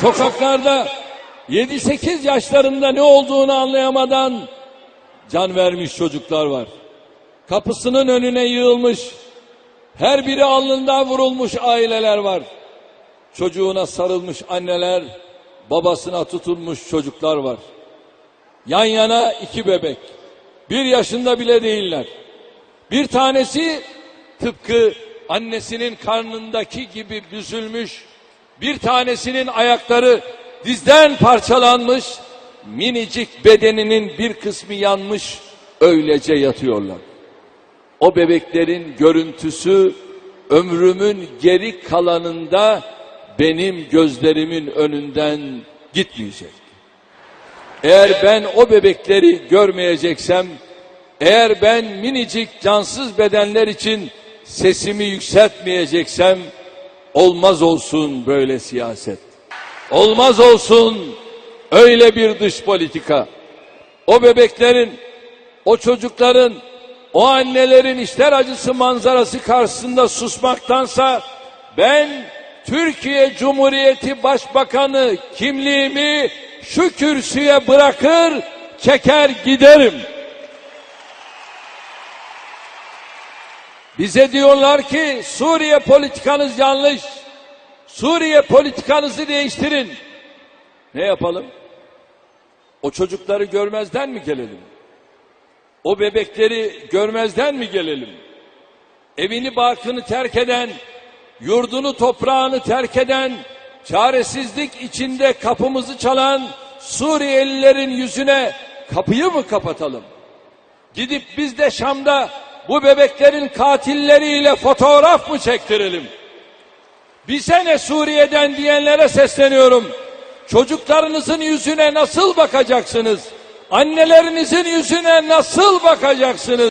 Sokaklarda 7-8 yaşlarında ne olduğunu anlayamadan can vermiş çocuklar var. Kapısının önüne yığılmış, her biri alnından vurulmuş aileler var. Çocuğuna sarılmış anneler, babasına tutulmuş çocuklar var. Yan yana iki bebek. Bir yaşında bile değiller. Bir tanesi tıpkı annesinin karnındaki gibi büzülmüş. Bir tanesinin ayakları dizden parçalanmış. Minicik bedeninin bir kısmı yanmış. Öylece yatıyorlar. O bebeklerin görüntüsü ömrümün geri kalanında benim gözlerimin önünden gitmeyecek. Eğer ben o bebekleri görmeyeceksem, eğer ben minicik cansız bedenler için sesimi yükseltmeyeceksem, olmaz olsun böyle siyaset. Olmaz olsun öyle bir dış politika. O bebeklerin, o çocukların, o annelerin işler acısı manzarası karşısında susmaktansa ben Türkiye Cumhuriyeti Başbakanı kimliğimi şu kürsüye bırakır, çeker giderim. Bize diyorlar ki Suriye politikanız yanlış. Suriye politikanızı değiştirin. Ne yapalım? O çocukları görmezden mi gelelim? O bebekleri görmezden mi gelelim? Evini barkını terk eden, yurdunu toprağını terk eden, çaresizlik içinde kapımızı çalan Suriyelilerin yüzüne kapıyı mı kapatalım? Gidip biz de Şam'da bu bebeklerin katilleriyle fotoğraf mı çektirelim? Bize ne Suriye'den diyenlere sesleniyorum. Çocuklarınızın yüzüne nasıl bakacaksınız? Annelerinizin yüzüne nasıl bakacaksınız?